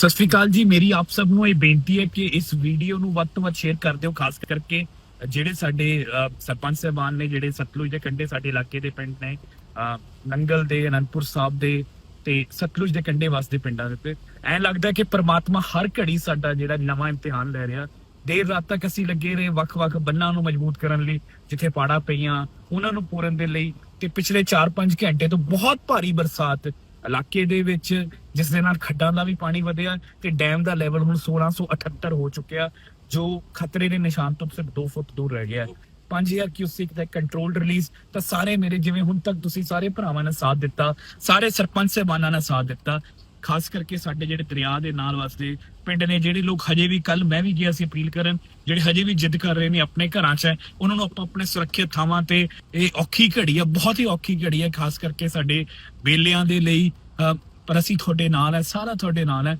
ਸਤਿ ਸ਼੍ਰੀ ਅਕਾਲ ਜੀ, ਮੇਰੀ ਆਪ ਸਭ ਨੂੰ ਇਹ ਬੇਨਤੀ ਹੈ ਕਿ ਇਸ ਵੀਡੀਓ ਨੂੰ ਵੱਧ ਤੋਂ ਵੱਧ ਸ਼ੇਅਰ ਕਰ ਦਿਓ, ਖਾਸ ਕਰਕੇ ਜਿਹੜੇ ਸਾਡੇ ਸਰਪੰਚ ਸਾਹਿਬਾਨ ਨੇ, ਜਿਹੜੇ ਸਤਲੁਜ ਦੇ ਕੰਢੇ ਸਾਡੇ ਇਲਾਕੇ ਦੇ ਪਿੰਡ ਨੇ ਨੰਗਲ ਦੇ, ਅਨੰਦਪੁਰ ਸਾਹਿਬ ਦੇ ਤੇ ਸਤਲੁਜ ਦੇ ਕੰਢੇ ਵਸਦੇ ਪਿੰਡਾਂ ਦੇ ਉੱਤੇ। ਐਂ ਲੱਗਦਾ ਕਿ ਪ੍ਰਮਾਤਮਾ ਹਰ ਘੜੀ ਸਾਡਾ ਜਿਹੜਾ ਨਵਾਂ ਇਮਤਿਹਾਨ ਲੈ ਰਿਹਾ। ਦੇਰ ਰਾਤ ਤੱਕ ਅਸੀਂ ਲੱਗੇ ਰਹੇ ਵੱਖ-ਵੱਖ ਬੰਨਾਂ ਨੂੰ ਮਜ਼ਬੂਤ ਕਰਨ ਲਈ, ਜਿੱਥੇ ਪਾੜਾ ਪਈਆਂ, ਉਹਨਾਂ ਨੂੰ ਪੂਰਨ ਦੇ ਲਈ ਤੇ ਪਿਛਲੇ 4-5 ਘੰਟੇ ਤੋਂ ਬਹੁਤ ਭਾਰੀ ਬਰਸਾਤ ਇਲਾਕੇ ਦੇ ਵਿੱਚ ਜਿਸ ਦੇ ਨਾਲ ਖੱਡਾਂ ਦਾ ਵੀ ਪਾਣੀ ਵਧਿਆ ਤੇ ਡੈਮ ਦਾ ਲੈਵਲ ਹੁਣ 1678 ਹੋ ਚੁੱਕਿਆ, ਜੋ ਖਤਰੇ ਦੇ ਨਿਸ਼ਾਨ ਤੋਂ ਸਿਰਫ 2 ਫੁੱਟ ਦੂਰ ਰਹਿ ਗਿਆ ਹੈ। 5000 ਕਿਊਸਿਕ ਦਾ ਕੰਟਰੋਲਡ ਰਿਲੀਜ਼ ਤਾਂ ਸਾਰੇ ਮੇਰੇ ਜਿਵੇਂ ਹੁਣ ਤੱਕ ਤੁਸੀਂ ਸਾਰੇ ਭਰਾਵਾਂ ਨੇ ਸਾਥ ਦਿੱਤਾ, ਸਾਰੇ ਸਰਪੰਚ ਸਾਹਿਬਾਨਾਂ ਨੇ ਸਾਥ ਦਿੱਤਾ ਖਾਸ ਕਰਕੇ ਸਾਡੇ ਜਿਹੜੇ ਦਰਿਆ ਦੇ ਨਾਲ ਵਸਦੇ ਪਿੰਡ ਨੇ ਜਿਹੜੇ ਲੋਕ ਹਜੇ ਵੀ ਕੱਲ ਮੈਂ ਵੀ ਗਿਆ ਸੀ ਅਪੀਲ ਕਰਨ ਜਿਹੜੇ ਹਜੇ ਵੀ ਜਿੱਦ ਕਰ ਰਹੇ ਨੇ ਆਪਣੇ ਘਰਾਂ 'ਚ ਉਹਨਾਂ ਨੂੰ ਆਪਾਂ ਆਪਣੇ ਸੁਰੱਖਿਅਤ ਥਾਵਾਂ ਤੇ ਇਹ ਔਖੀ ਘੜੀ ਹੈ ਬਹੁਤ ਹੀ ਔਖੀ ਘੜੀ ਹੈ ਖਾਸ ਕਰਕੇ ਸਾਡੇ ਬੇਲਿਆਂ ਦੇ ਲਈ ਅਹ, ਪਰ ਅਸੀਂ ਤੁਹਾਡੇ ਨਾਲ ਹੈ ਸਾਰਾ ਤੁਹਾਡੇ ਨਾਲ ਹੈ।